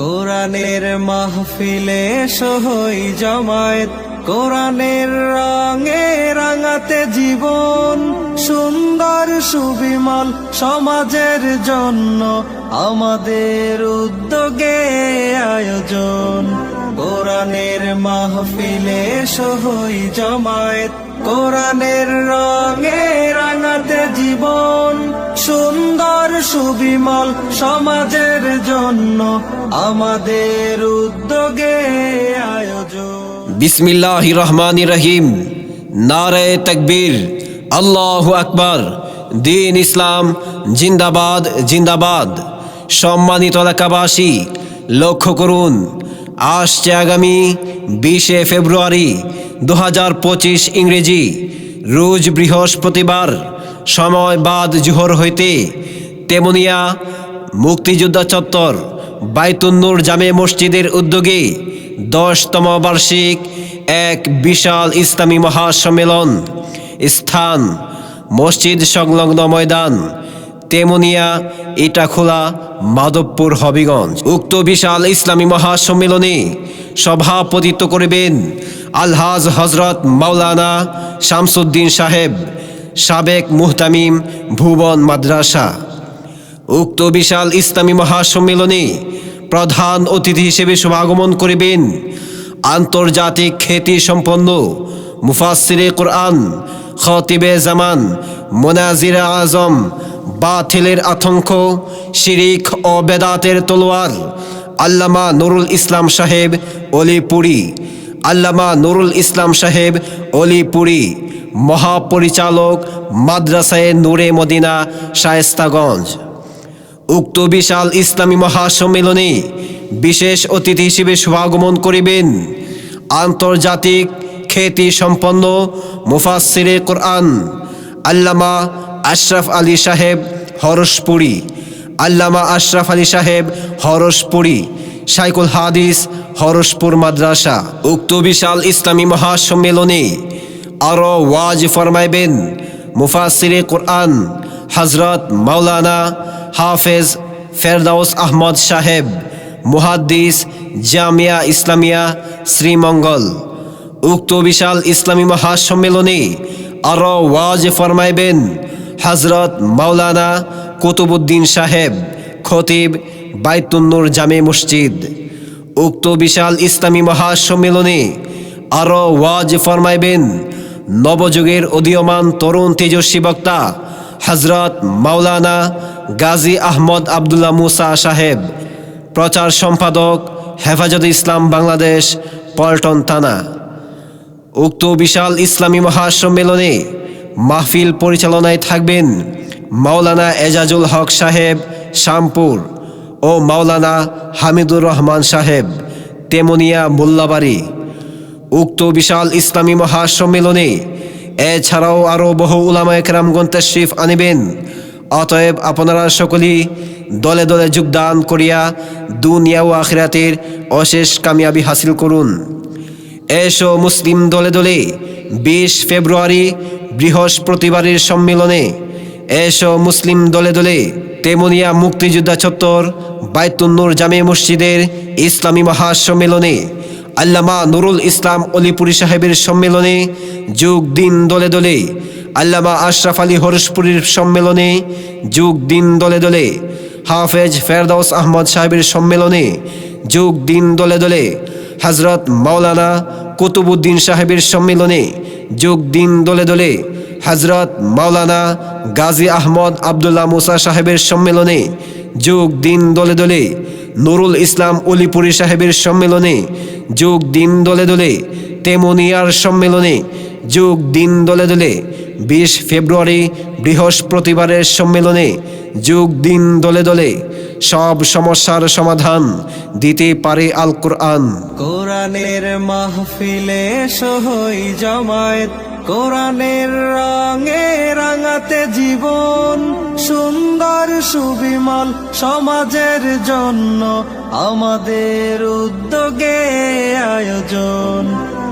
কোরআনের মাহফিলে সহই জমায়েত, কোরআনের রঙে রাঙাতে জীবন, সুন্দর সুবিমল সমাজের জন্য আমাদের উদ্যোগে আয়োজন। কোরআনের মাহফিলে সহই জমায়েত, কোরআনের রঙে রাঙাতে জীবন। সুন্দর সুবিমল সমাজের জন্য আমাদের উদ্যোগে আয়োজন। বিসমিল্লাহ রহমান রহিম। নারে তকবীর। আল্লাহ আকবর। দিন ইসলাম জিন্দাবাদ জিন্দাবাদ। সম্মানিত এলাকাবাসী, লক্ষ্য করুন আসছে আগামী বিশে ফেব্রুয়ারি দু হাজার পঁচিশ ইংরেজি। রোজ বৃহস্পতিবার সময় বাদ জোহর হইতে তেমনিয়া মুক্তিযোদ্ধা চত্বর বাইতুন্নুর জামে মসজিদের উদ্যোগে দশতম বার্ষিক এক বিশাল ইসলামী মহাসম্মেলন স্থান মসজিদ সংলগ্ন ময়দান তেমনিয়া ইটাখোলা মাধবপুর হবিগঞ্জ। উক্ত বিশাল ইসলামী মহাসম্মেলনে সভাপতিত্ব করবেন আলহাজ হজরত মাওলানা শামসুদ্দিন সাহেব, সাবেক মুহতামিম ভুবন মাদ্রাসা। উক্ত বিশাল ইসলামী মহাসম্মেলনে প্রধান অতিথি হিসেবে শুভাগমন করিবেন আন্তর্জাতিক খ্যাতি সম্পন্ন মুফাসিরে কোরআন খতিবে জামান, মোনাজিরা আজম, বাতিলের আতঙ্ক, শিরিক ও বেদাতের তলোয়ার। আল্লামা নুরুল ইসলাম সাহেব, অলিপুরি। আল্লামা নুরুল ইসলাম সাহেব, অলিপুরি। মহাপরিচালক মাদ্রাসায় নূরে মদিনা, শায়েস্তাগঞ্জ। উক্ত বিশাল ইসলামী মহাসম্মেলনে বিশেষ অতিথি হিসেবে শুভাগমন করিবেন। আন্তর্জাতিক খ্যাতি সম্পন্ন মুফাসিরে কোরআন। আল্লামা আশরাফ আলী সাহেব হরসপুরি আল্লামা আশরাফ আলী সাহেব হরসপুরি সাইকুল হাদিস হরসপুর মাদ্রাসা। উক্ত বিশাল ইসলামী মহাসম্মেলনে আরও ওয়াজ ফরমাইবেন মুফাসিরে কোরআন হজরত মাওলানা হাফেজ ফেরদাউস আহমদ সাহেব, মুহাদ্দিস জামিয়া ইসলামিয়া শ্রীমঙ্গল। উক্ত বিশাল ইসলামী মহাসম্মেলনে আরও ওয়াজ ফরমাইবেন হজরত মাওলানা কুতুবুদ্দিন সাহেব, খতিব বাইতুন্নুর জামে মসজিদ। উক্ত বিশাল ইসলামী মহাসম্মেলনে আরও ওয়াজ ফরমাইবেন নবযুগের উদীয়মান তরুণ তেজস্বী বক্তা হজরত মাওলানা গাজী আহমদ আবদুল্লাহ মুসা সাহেব, প্রচার সম্পাদক হেফাজত ইসলাম বাংলাদেশ, পল্টন থানা। উক্ত বিশাল ইসলামী মহাসম্মেলনে মাহফিল পরিচালনায় থাকবেন মাওলানা এজাজুল হক সাহেব শামপুর ও মাওলানা হামিদুর রহমান সাহেব তেমনিয়া মোল্লাবাড়ি। উক্ত বিশাল ইসলামী মহাসম্মেলনে এছাড়াও আরও বহু উলামা একরামগণ তশরিফ আনিবেন। অতএব আপনারা সকলেই দলে দলে যোগদান করিয়া দুনিয়া ও আখিরাতের অশেষ কামিয়াবি হাসিল করুন। এসো মুসলিম দলে দলে বিশ ফেব্রুয়ারি বৃহস্পতিবারের সম্মেলনে এসো মুসলিম দলে দলে তেমনিয়া মুক্তিযোদ্ধা চত্বর বাইতুন্নুর জামে মসজিদের ইসলামী মহাসম্মেলনে আল্লামা নুরুল ইসলাম অলিপুরি সাহেবের সম্মেলনে যুগ দিন দলে দলে আল্লামা আশরাফ আলী হরসপুরীর সম্মেলনে যুগ দিন দলে দলে হাফেজ ফেরদাউস আহমদ সাহেবের সম্মেলনে যুগ দিন দলে দলে হজরত মাওলানা কুতুবুদ্দিন সাহেবের সম্মেলনে যোগ দিন দলে দলে হজরত মাওলানা গাজী আহমদ আবদুল্লাহ মুসা সাহেবের সম্মেলনে যোগ দিন দলে দলে নুরুল ইসলাম অলিপুরি সাহেবের সম্মেলনে যোগ দিন দলে দলে তেমনিয়ার সম্মেলনে যোগ দিন দলে দলে বিশ ফেব্রুয়ারি বৃহস্পতিবারের সম্মেলনে যোগ দিন দলে দলে সব সমস্যার সমাধান দিতে পারে আল কোরআন কোরআনের মাহফিলে সহই জমায়েত, কোরআনের রঙে রাঙাতে জীবন, সুন্দর সুবিমল সমাজের জন্য আমাদের উদ্যোগে আয়োজন।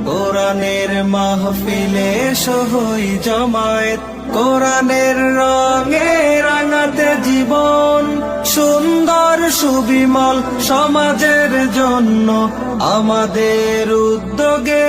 কোরআনের মাহফিলে সহই জমায়েত কোরআনের রঙে রাঙাতে জীবন সুন্দর সুবিমল সমাজের জন্য আমাদের উদ্যোগে